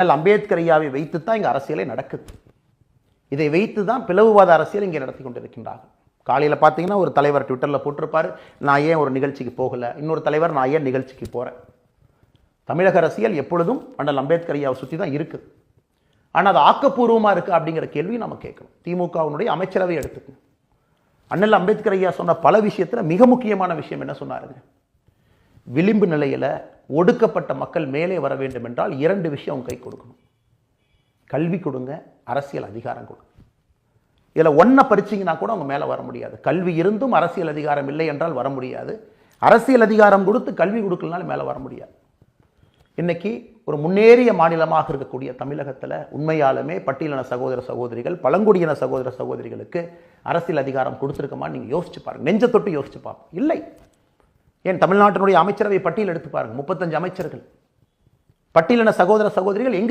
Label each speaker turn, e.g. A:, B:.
A: ஆனால் அம்பேத்கர் ஐயாவை வைத்து தான் இங்கே அரசியலே நடக்குது. இதை வைத்து தான் பிளவுவாத அரசியல் இங்கே நடத்தி கொண்டிருக்கின்றார்கள். காலையில் பார்த்தீங்கன்னா ஒரு தலைவர் ட்விட்டரில் போட்டிருப்பார் நான் ஏன் ஒரு நிகழ்ச்சிக்கு போகலை? இன்னொரு தலைவர் நான் ஏன் நிகழ்ச்சிக்கு போகிறேன் தமிழக அரசியல் எப்பொழுதும் அண்ணல் அம்பேத்கர் ஐயாவை சுற்றி தான் இருக்குது ஆனால் அது ஆக்கப்பூர்வமாக இருக்குது அப்படிங்கிற கேள்வி நம்ம கேட்கணும். திமுகவினுடைய அமைச்சரவை எடுத்துக்கணும். அண்ணல் அம்பேத்கர் ஐயா சொன்ன பல விஷயத்தில் மிக முக்கியமான விஷயம் என்ன சொன்னாருங்க? விளிம்பு நிலையில் ஒடுக்கப்பட்ட மக்கள் மேலே வர வேண்டும் என்றால் இரண்டு விஷயம் அவங்க கை கொடுக்கணும். கல்வி கொடுங்க அரசியல் அதிகாரம் கொடுங்க. இதில் ஒன்றை பறிச்சிங்கன்னா கூட அவங்க மேலே வர முடியாது. கல்வி இருந்தும் அரசியல் அதிகாரம் இல்லை என்றால் வர முடியாது. அரசியல் அதிகாரம் கொடுத்து கல்வி கொடுக்கலனாலும் மேலே வர முடியாது. இன்றைக்கி ஒரு முன்னேறிய மாநிலமாக இருக்கக்கூடிய தமிழகத்தில் உண்மையாலுமே பட்டியலின சகோதர சகோதரிகள் பழங்குடியின சகோதர சகோதரிகளுக்கு அரசியல் அதிகாரம் கொடுத்துருக்கமான்னு நீங்கள் யோசிச்சு பாருங்கள் நெஞ்ச தொட்டு யோசிச்சு பார்ப்போம் இல்லை. ஏன் தமிழ்நாட்டினுடைய அமைச்சரவை பட்டியல் எடுத்து பாருங்கள் முப்பத்தஞ்சு அமைச்சர்கள். பட்டியலின சகோதர சகோதரிகள் எங்க